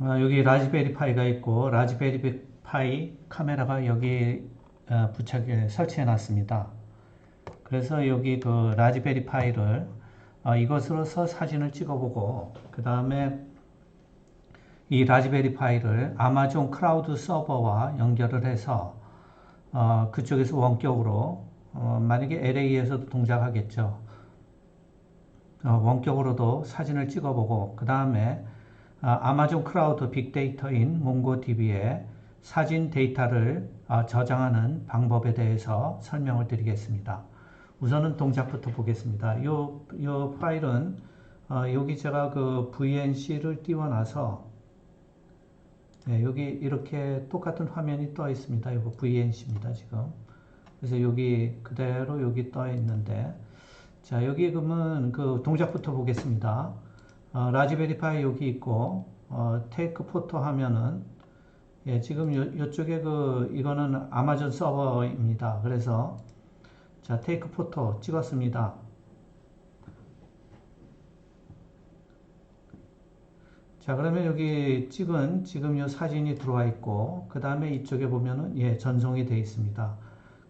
어, 여기 라즈베리 파이가 있고 라즈베리 파이 카메라가 여기 어, 부착해 설치해 놨습니다. 그래서 여기 그 라즈베리 파이를 어, 이것으로서 사진을 찍어보고 그 다음에 이 라즈베리 파이를 아마존 클라우드 서버와 연결을 해서 어, 그쪽에서 원격으로 어, 만약에 LA에서도 동작하겠죠. 어, 원격으로도 사진을 찍어보고 그 다음에 아, 아마존 클라우드 빅데이터인 몽고DB에 사진 데이터를 아, 저장하는 방법에 대해서 설명을 드리겠습니다. 우선은 동작부터 보겠습니다. 이요 파일은 어, 여기 제가 그 VNC를 띄워놔서 네, 여기 이렇게 똑같은 화면이 떠 있습니다. 이거 VNC입니다, 지금. 그래서 여기 그대로 여기 떠 있는데, 자, 여기 그러면 그 동작부터 보겠습니다. 어, 라즈베리 파이 여기 있고, 어, 테이크 포토 하면은, 예, 지금 요, 요쪽에 그, 이거는 아마존 서버입니다. 그래서, 자, 테이크 포토 찍었습니다. 자, 그러면 여기 찍은 지금 이 사진이 들어와 있고, 그 다음에 이쪽에 보면은, 예, 전송이 되어 있습니다.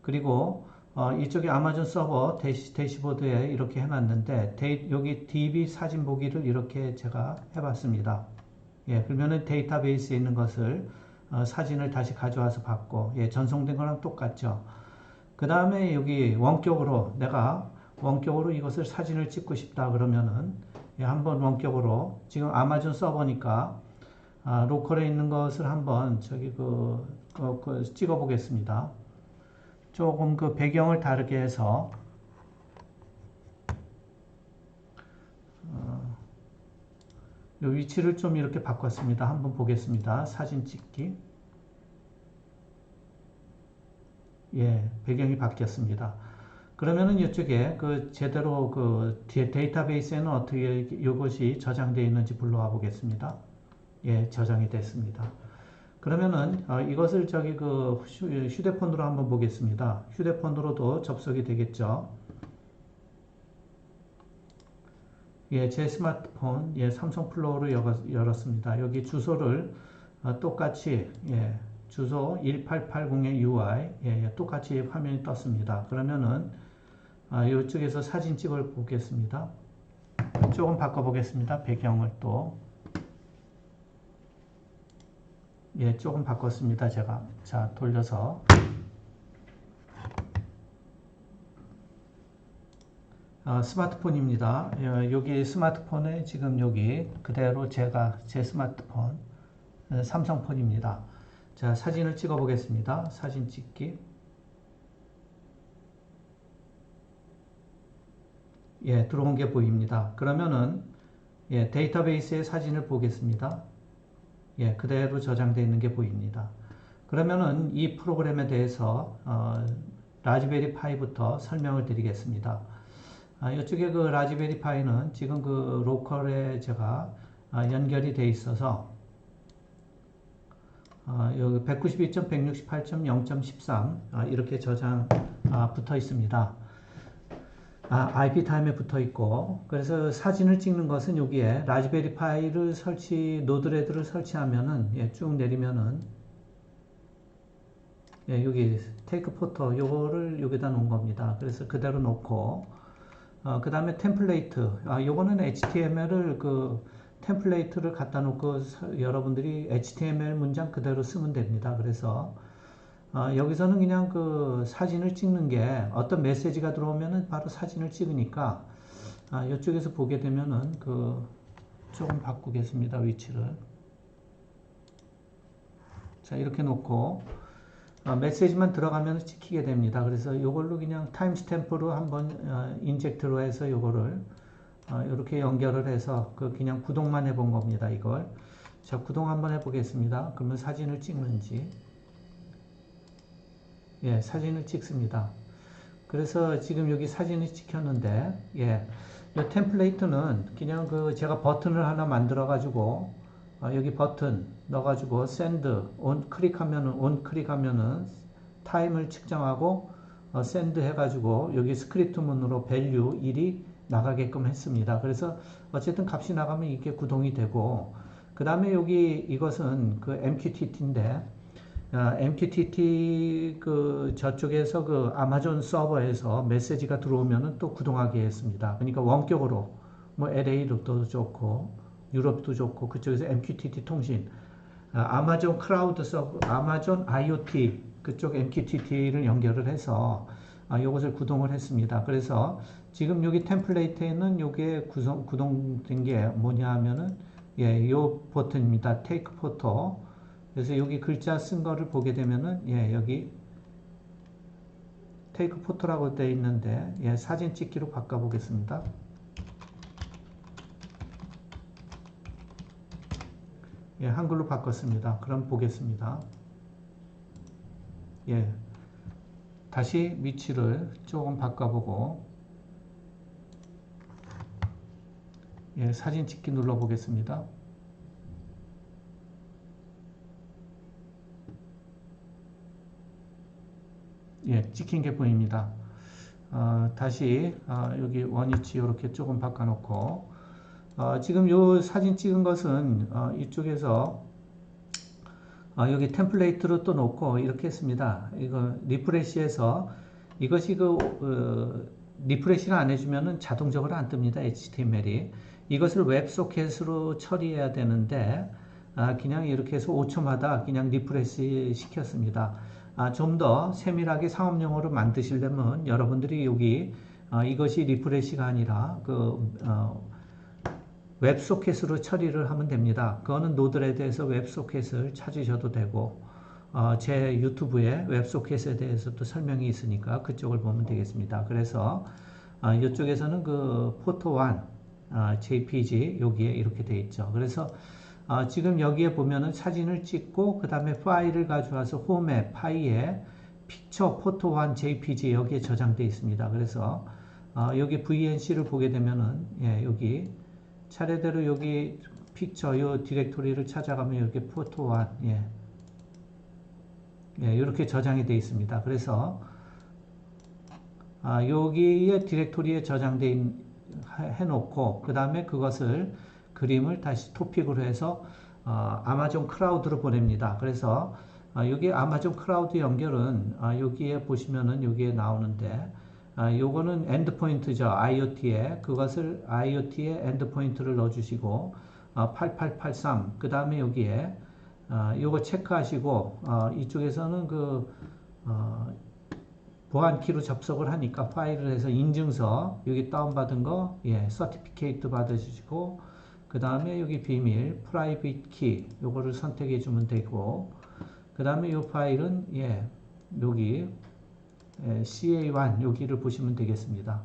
그리고, 어, 이쪽에 아마존 서버 대시, 대시보드에 이렇게 해놨는데, 데이, 여기 DB 사진 보기를 이렇게 제가 해봤습니다. 예, 그러면은 데이터베이스에 있는 것을, 어, 사진을 다시 가져와서 받고, 예, 전송된 거랑 똑같죠. 그 다음에 여기 원격으로, 내가 원격으로 이것을 사진을 찍고 싶다 그러면은, 예, 한번 원격으로 지금 아마존 서버니까 아, 로컬에 있는 것을 한번 저기 그, 그, 그 찍어 보겠습니다. 조금 그 배경을 다르게 해서 어, 이 위치를 좀 이렇게 바꿨습니다. 한번 보겠습니다. 사진 찍기. 예, 배경이 바뀌었습니다. 그러면은 이쪽에 그 제대로 그 데이터베이스에는 어떻게 이것이 저장되어 있는지 불러와 보겠습니다. 예, 저장이 됐습니다. 그러면은 어, 이것을 저기 그 휴대폰으로 한번 보겠습니다. 휴대폰으로도 접속이 되겠죠. 예, 제 스마트폰 예, 삼성 플로우를 열었습니다. 여기 주소를 어, 똑같이 예, 주소 1880의 UI 예, 예, 똑같이 화면이 떴습니다. 그러면은 아, 이쪽에서 사진 찍어 보겠습니다. 조금 바꿔 보겠습니다. 배경을 또 예, 조금 바꿨습니다. 제가 자 돌려서 어, 스마트폰입니다. 예, 여기 스마트폰에 지금 여기 그대로 제가 제 스마트폰 어, 삼성폰입니다. 자 사진을 찍어 보겠습니다. 사진 찍기 예, 들어온 게 보입니다. 그러면은 예, 데이터베이스의 사진을 보겠습니다. 예, 그대로 저장되어 있는 게 보입니다. 그러면은 이 프로그램에 대해서 어, 라즈베리 파이부터 설명을 드리겠습니다. 아, 이쪽에 그 라즈베리 파이는 지금 그 로컬에 제가 아, 연결이 돼 있어서 아, 여기 192.168.0.13 아, 이렇게 저장 아, 붙어 있습니다. 아, IP 타임에 붙어 있고 그래서 사진을 찍는 것은 여기에 라즈베리 파이를 설치 노드레드를 설치하면은 예, 쭉 내리면은 예, 여기 테이크 포토 요거를 여기다 놓은 겁니다. 그래서 그대로 놓고 어, 그 다음에 템플레이트 아, 요거는 HTML을 그 템플레이트를 갖다 놓고 여러분들이 HTML 문장 그대로 쓰면 됩니다. 그래서 어, 여기서는 그냥 그 사진을 찍는 게 어떤 메시지가 들어오면은 바로 사진을 찍으니까 아, 이쪽에서 보게 되면은 그 조금 바꾸겠습니다 위치를. 자 이렇게 놓고 어, 메시지만 들어가면 찍히게 됩니다. 그래서 이걸로 그냥 타임스탬프로 한번 어, 인젝트로 해서 이거를 어, 이렇게 연결을 해서 그 그냥 구동만 해본 겁니다 이걸. 자 구동 한번 해보겠습니다. 그러면 사진을 찍는지 예, 사진을 찍습니다. 그래서 지금 여기 사진이 찍혔는데, 예, 이 템플레이트는 그냥 그 제가 버튼을 하나 만들어 가지고 어, 여기 버튼 넣어 가지고 샌드 온 클릭하면은 온 클릭하면은 타임을 측정하고 어, 샌드 해 가지고 여기 스크립트 문으로 밸류 1이 나가게끔 했습니다. 그래서 어쨌든 값이 나가면 이게 구동이 되고 그 다음에 여기 이것은 그 MQTT인데 아, MQTT 그 저쪽에서 그 아마존 서버에서 메시지가 들어오면은 또 구동하게 했습니다. 그러니까 원격으로 뭐 LA도 좋고 유럽도 좋고 그쪽에서 MQTT 통신 아, 아마존 클라우드 서버 아마존 IoT 그쪽 MQTT를 연결을 해서 아, 이것을 구동을 했습니다. 그래서 지금 여기 템플레이트에는 요게 구성, 구동된 게 뭐냐 하면은 예, 요 버튼입니다. Take Photo 그래서 여기 글자 쓴 거를 보게 되면은 예, 여기 테이크 포토라고 되어 있는데 예, 사진 찍기로 바꿔 보겠습니다. 예, 한글로 바꿨습니다. 그럼 보겠습니다. 예. 다시 위치를 조금 바꿔보고 예, 사진 찍기 눌러 보겠습니다. 예, 찍힌 게 보입니다. 어, 다시 어, 여기 원위치 이렇게 조금 바꿔놓고 어, 지금 요 사진 찍은 것은 어, 이쪽에서 어, 여기 템플레이트로 또 놓고 이렇게 했습니다. 이거 리프레시해서 이것이 그 어, 리프레시를 안 해주면은 자동적으로 안 뜹니다. HTML이 이것을 웹소켓으로 처리해야 되는데 아, 그냥 이렇게 해서 5초마다 그냥 리프레시 시켰습니다. 아, 좀 더 세밀하게 상업용어로 만드시려면 여러분들이 여기 어, 이것이 리프레시가 아니라 그 어, 웹소켓으로 처리를 하면 됩니다. 그거는 노드레드에서 웹소켓을 찾으셔도 되고 어, 제 유튜브에 웹소켓에 대해서도 설명이 있으니까 그쪽을 보면 되겠습니다. 그래서 어, 이쪽에서는 그 포토1 어, JPG 여기에 이렇게 되어 있죠. 그래서 어, 지금 여기에 보면은 사진을 찍고 그 다음에 파일을 가져와서 홈에 파이에 픽처 포토 1 JPG 여기에 저장되어 있습니다. 그래서 어, 여기 VNC를 보게 되면은 예, 여기 차례대로 여기 픽처 요 디렉토리를 찾아가면 이렇게 포토 1 예. 예, 이렇게 저장이 되어 있습니다. 그래서 아, 여기에 디렉토리에 저장돼 해놓고 그 다음에 그것을 그림을 다시 토픽으로 해서 어, 아마존 클라우드로 보냅니다. 그래서 어, 여기 아마존 클라우드 연결은 어, 여기에 보시면은 여기에 나오는데 아, 요거는 엔드포인트죠. IoT에 그것을 IoT에 엔드포인트를 넣어주시고 어, 8883 그 다음에 여기에 어, 요거 체크하시고 어, 이쪽에서는 그 어, 보안키로 접속을 하니까 파일을 해서 인증서 여기 다운받은 거 예, 서티피케이트 받으시고 그 다음에 여기 비밀 프라이빗 키 요거를 선택해 주면 되고 그 다음에 요 파일은 예 여기 예, CA1 여기를 보시면 되겠습니다.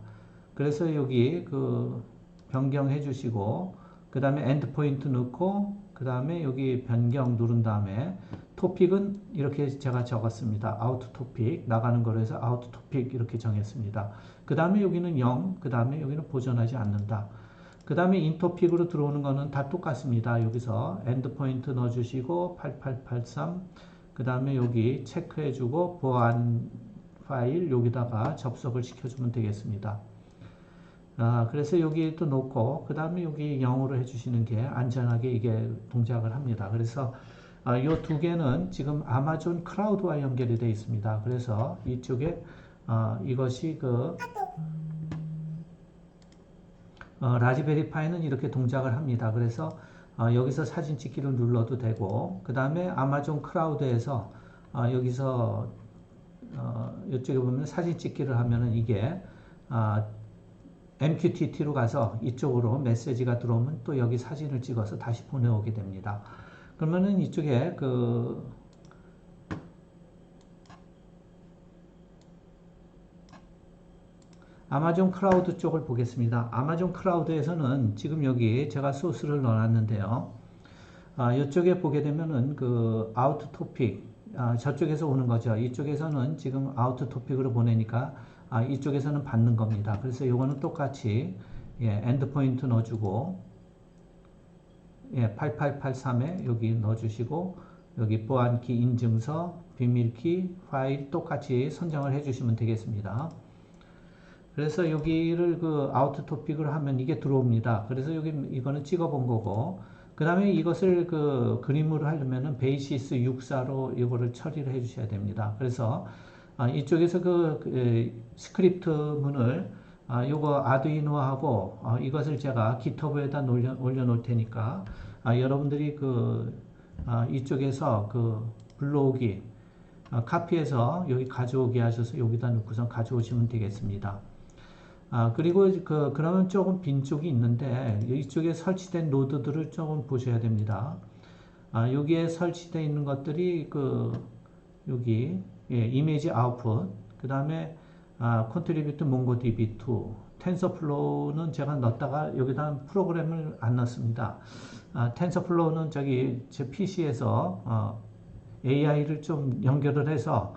그래서 여기 그 변경해 주시고 그 다음에 엔드포인트 넣고 그 다음에 여기 변경 누른 다음에 토픽은 이렇게 제가 적었습니다. 아우트 토픽 나가는 거로 해서 아우트 토픽 이렇게 정했습니다. 그 다음에 여기는 0, 그 다음에 여기는 보존하지 않는다. 그 다음에 인토픽으로 들어오는 거는 다 똑같습니다. 여기서 엔드포인트 넣어주시고 8883, 그 다음에 여기 체크해주고 보안 파일 여기다가 접속을 시켜주면 되겠습니다. 아, 그래서 여기 또 놓고 그 다음에 여기 0으로 해주시는 게 안전하게 이게 동작을 합니다. 그래서 아, 이두 개는 지금 아마존 클라우드와 연결이 되어 있습니다. 그래서 이쪽에 아, 이것이 그 어, 라즈베리 파이는 이렇게 동작을 합니다. 그래서 어, 여기서 사진 찍기를 눌러도 되고 그 다음에 아마존 클라우드에서 어, 여기서 어, 이쪽에 보면 사진 찍기를 하면은 이게 아, MQTT로 가서 이쪽으로 메시지가 들어오면 또 여기 사진을 찍어서 다시 보내오게 됩니다. 그러면은 이쪽에 그 아마존 클라우드 쪽을 보겠습니다. 아마존 클라우드에서는 지금 여기 제가 소스를 넣어놨는데요. 아, 이쪽에 보게 되면은 그 아우트 토픽 아, 저쪽에서 오는 거죠. 이쪽에서는 지금 아우트 토픽으로 보내니까 아, 이쪽에서는 받는 겁니다. 그래서 이거는 똑같이 예, 엔드 포인트 넣어주고 예, 8883에 여기 넣어주시고 여기 보안키 인증서 비밀키 파일 똑같이 선정을 해주시면 되겠습니다. 그래서 여기를 그 아우트 토픽을 하면 이게 들어옵니다. 그래서 여기 이거는 찍어 본 거고 그 다음에 이것을 그 그림으로 하려면은 베이시스 64로 이거를 처리를 해 주셔야 됩니다. 그래서 아, 이쪽에서 그, 그 스크립트 문을 아, 요거 아두이노하고 아, 이것을 제가 기터브에다 올려, 올려놓을 테니까 아, 여러분들이 그 아, 이쪽에서 그 불러오기 아, 카피해서 여기 가져오게 하셔서 여기다 넣고선 가져오시면 되겠습니다. 아, 그리고 그, 그러면 조금 빈 쪽이 있는데, 이쪽에 설치된 노드들을 조금 보셔야 됩니다. 아, 여기에 설치되어 있는 것들이 그, 여기, 예, 이미지 아웃풋, 그 다음에, 아, 컨트리뷰트 몽고DB2, 텐서플로우는 제가 넣었다가 여기다 프로그램을 안 넣습니다. 아, 텐서플로우는 저기 제 PC에서, 어, AI를 좀 연결을 해서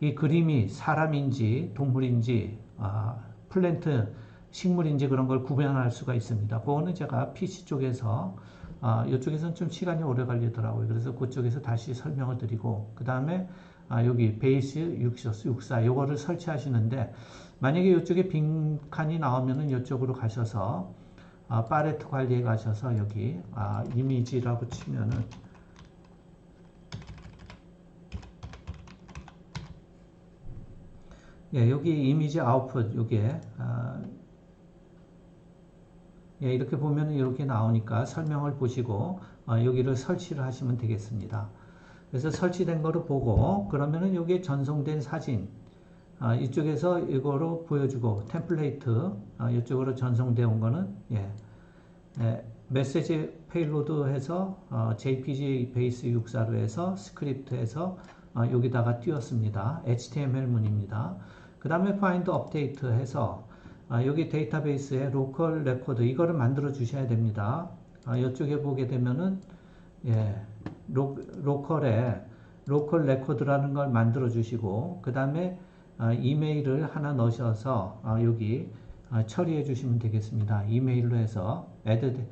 이 그림이 사람인지 동물인지, 아, 플랜트 식물인지 그런 걸 구별할 수가 있습니다. 그거는 제가 PC 쪽에서 아, 이쪽에서는 좀 시간이 오래 걸리더라고요. 그래서 그쪽에서 다시 설명을 드리고 그 다음에 아, 여기 베이스 64 이거를 설치하시는데 만약에 이쪽에 빈 칸이 나오면은 이쪽으로 가셔서 아, 파레트 관리에 가셔서 여기 아, 이미지라고 치면은 예, 여기 이미지 아웃풋 요게 아, 예, 이렇게 보면 이렇게 나오니까 설명을 보시고 아, 여기를 설치를 하시면 되겠습니다. 그래서 설치된 거를 보고 그러면은 여기에 전송된 사진 아, 이쪽에서 이거로 보여주고 템플레이트 아, 이쪽으로 전송되어 온 거는 예, 예, 메시지 페일로드 해서 어, JPG 베이스 64로 해서 스크립트해서 어, 여기다가 띄웠습니다. HTML 문입니다. 그 다음에 find update 해서 아, 여기 데이터베이스에 로컬 레코드 이거를 만들어 주셔야 됩니다. 아, 이쪽에 보게 되면은 예, 로, 로컬에 로컬 레코드라는 걸 만들어 주시고 그 다음에 아, 이메일을 하나 넣으셔서 아, 여기 아, 처리해 주시면 되겠습니다. 이메일로 해서 add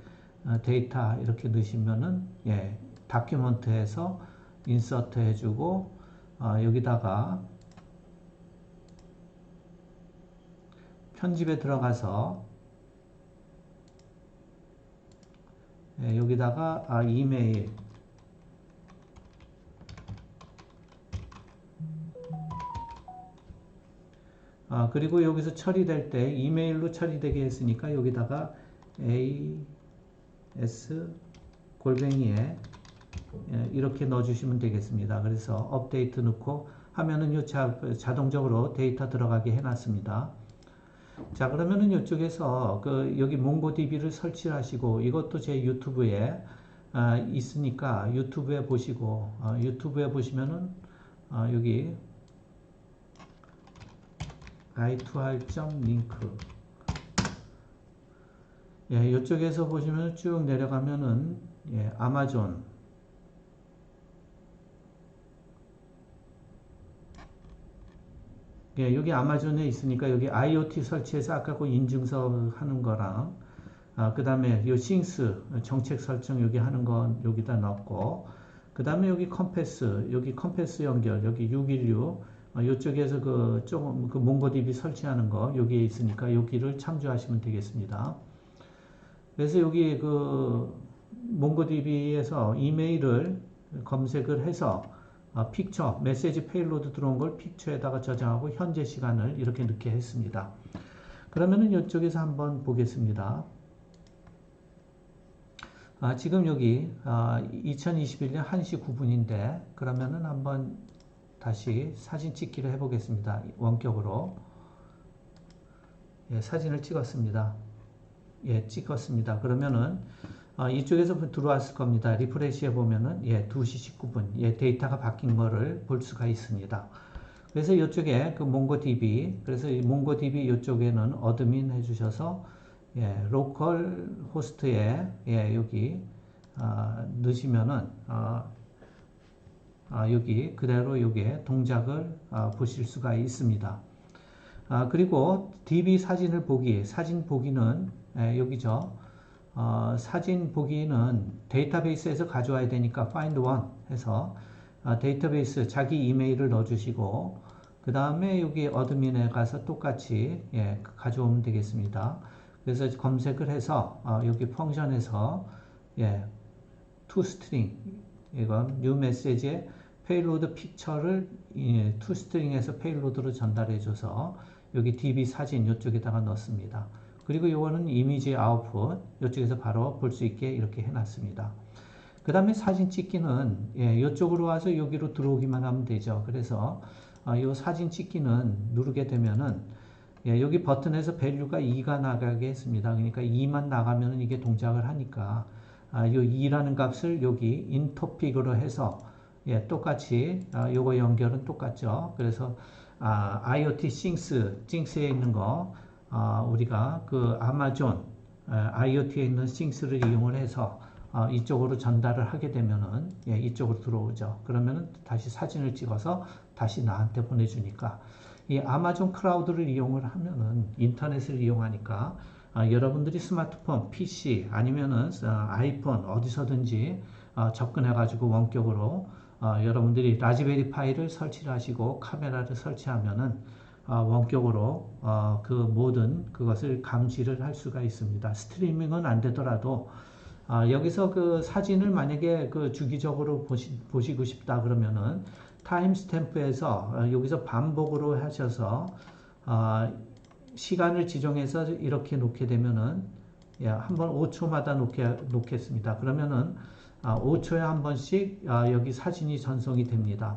데이터 이렇게 넣으시면은 예, 다큐먼트에서 인서트 해주고 아, 여기다가 편집에 들어가서 예, 여기다가 아, 이메일 아, 그리고 여기서 처리될 때 이메일로 처리되게 했으니까 여기다가 as 골뱅이에 예, 이렇게 넣어주시면 되겠습니다. 그래서 업데이트 넣고 하면은 요 자, 자동적으로 데이터 들어가게 해놨습니다. 자 그러면은 이쪽에서 그 여기 몽고DB를 설치하시고 이것도 제 유튜브에 아, 있으니까 유튜브에 보시고 아, 유튜브에 보시면은 아, 여기 i2r 링크. 예, 이쪽에서 보시면 쭉 내려가면은 예, 아마존 예, 여기 아마존에 있으니까 여기 IoT 설치해서 아까 그 인증서 하는 거랑 아, 그 다음에 요 싱스 정책 설정 여기 하는 건 여기다 넣고 그 다음에 여기 컴패스 여기 컴패스 연결 여기 616 아, 이쪽에서 그 조금 그 몽고DB 설치하는 거 여기에 있으니까 여기를 참조하시면 되겠습니다. 그래서 여기 그 몽고DB에서 이메일을 검색을 해서 아, 픽처, 메시지 페일로드 들어온 걸 픽처에다가 저장하고 현재 시간을 이렇게 넣게 했습니다. 그러면은 이쪽에서 한번 보겠습니다. 아, 지금 여기 아, 2021년 1시 9분인데 그러면은 한번 다시 사진 찍기를 해보겠습니다. 원격으로 예, 사진을 찍었습니다. 예, 찍었습니다. 그러면은 어, 이쪽에서 들어왔을 겁니다. 리프레시 해 보면은 예, 2시 19분 예, 데이터가 바뀐 거를 볼 수가 있습니다. 그래서 이쪽에 그 몽고DB 그래서 이 몽고DB 이쪽에는 어드민 해주셔서 예, 로컬 호스트에 예, 여기 어, 넣으시면은 어, 아, 여기 그대로 여기에 동작을 아, 보실 수가 있습니다. 아, 그리고 DB 사진을 보기, 사진 보기는 예, 여기죠. 어, 사진 보기는 데이터베이스에서 가져와야 되니까 find one 해서 어, 데이터베이스 자기 이메일을 넣어주시고 그 다음에 여기 어드민에 가서 똑같이 예, 가져오면 되겠습니다. 그래서 검색을 해서 어, 여기 펑션에서 예, toString 이건 new 메시지의 페일로드 픽처를 이 toString에서 페일로드로 전달해줘서 여기 DB 사진 이쪽에다가 넣습니다. 그리고 이거는 이미지 아웃풋 이쪽에서 바로 볼 수 있게 이렇게 해놨습니다. 그 다음에 사진 찍기는 예, 이쪽으로 와서 여기로 들어오기만 하면 되죠. 그래서 어, 이 사진 찍기는 누르게 되면은 예, 여기 버튼에서 밸류가 2가 나가게 했습니다. 그러니까 2만 나가면 이게 동작을 하니까 아, 이 2라는 값을 여기 인터픽으로 해서 예, 똑같이 아, 요거 연결은 똑같죠. 그래서 아, IoT 싱스, 싱스에 있는 거 아, 우리가 그 아마존 아, IoT에 있는 싱스를 이용을 해서 아, 이쪽으로 전달을 하게 되면은 예, 이쪽으로 들어오죠. 그러면은 다시 사진을 찍어서 다시 나한테 보내주니까 이 아마존 클라우드를 이용을 하면은 인터넷을 이용하니까 아, 여러분들이 스마트폰, PC 아니면은 어, 아이폰 어디서든지 어, 접근해 가지고 원격으로 어, 여러분들이 라즈베리 파이를 설치를 하시고 카메라를 설치하면은 어, 원격으로 어, 그 모든 그것을 감시를 할 수가 있습니다. 스트리밍은 안 되더라도 아, 여기서 그 사진을 만약에 그 주기적으로 보시, 보시고 싶다 그러면은 타임스탬프에서 어, 여기서 반복으로 하셔서 어, 시간을 지정해서 이렇게 놓게 되면은 예, 한번 5초마다 놓게, 놓겠습니다. 그러면은 아, 5초에 한 번씩 아, 여기 사진이 전송이 됩니다.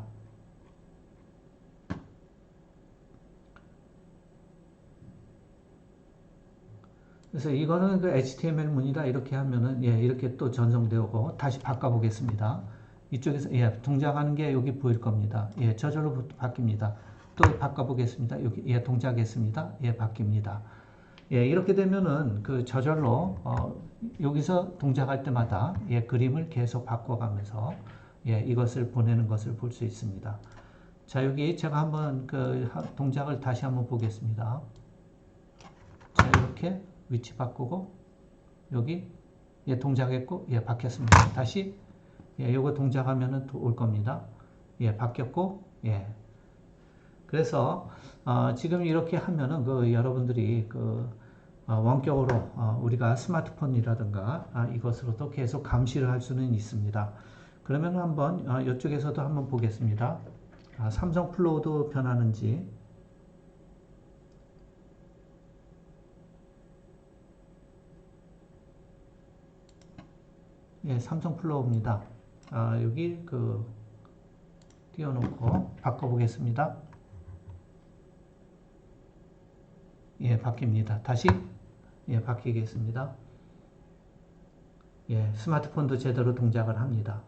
그래서 이거는 그 HTML 문이다 이렇게 하면은 예, 이렇게 또 전송되고 다시 바꿔 보겠습니다. 이쪽에서 예, 동작하는 게 여기 보일 겁니다. 예, 저절로 바뀝니다. 또 바꿔 보겠습니다. 여기 예, 동작했습니다. 예, 바뀝니다. 예, 이렇게 되면은 그 저절로 어, 여기서 동작할 때마다 예, 그림을 계속 바꿔가면서 예, 이것을 보내는 것을 볼 수 있습니다. 자, 여기 제가 한번 그 동작을 다시 한번 보겠습니다. 자, 이렇게 위치 바꾸고 여기 예, 동작했고 예, 바뀌었습니다. 다시 예, 요거 동작하면은 올 겁니다. 예, 바뀌었고 예. 그래서 어, 지금 이렇게 하면은 그 여러분들이 그 어, 원격으로 어, 우리가 스마트폰이라든가 아, 이것으로도 계속 감시를 할 수는 있습니다. 그러면 한번 어, 이쪽에서도 한번 보겠습니다. 아, 삼성 플로우도 변하는지 예, 삼성 플로우입니다. 아, 여기 그 띄워놓고 바꿔보겠습니다. 예, 바뀝니다. 다시 예, 바뀌겠습니다. 예, 스마트폰도 제대로 동작을 합니다.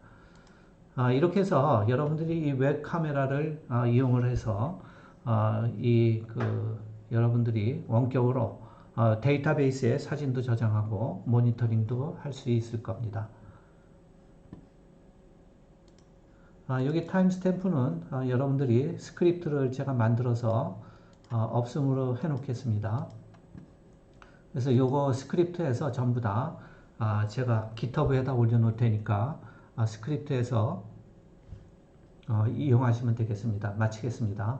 아, 이렇게 해서 여러분들이 이 웹 카메라를 아, 이용을 해서 아, 이그 여러분들이 원격으로 어, 데이터베이스에 사진도 저장하고 모니터링도 할 수 있을 겁니다. 아, 여기 타임스탬프는 아, 여러분들이 스크립트를 제가 만들어서 어, 없음으로 해 놓겠습니다. 그래서 요거 스크립트에서 전부 다 아, 제가 GitHub에다 올려 놓을 테니까 아, 스크립트에서 어, 이용하시면 되겠습니다. 마치겠습니다.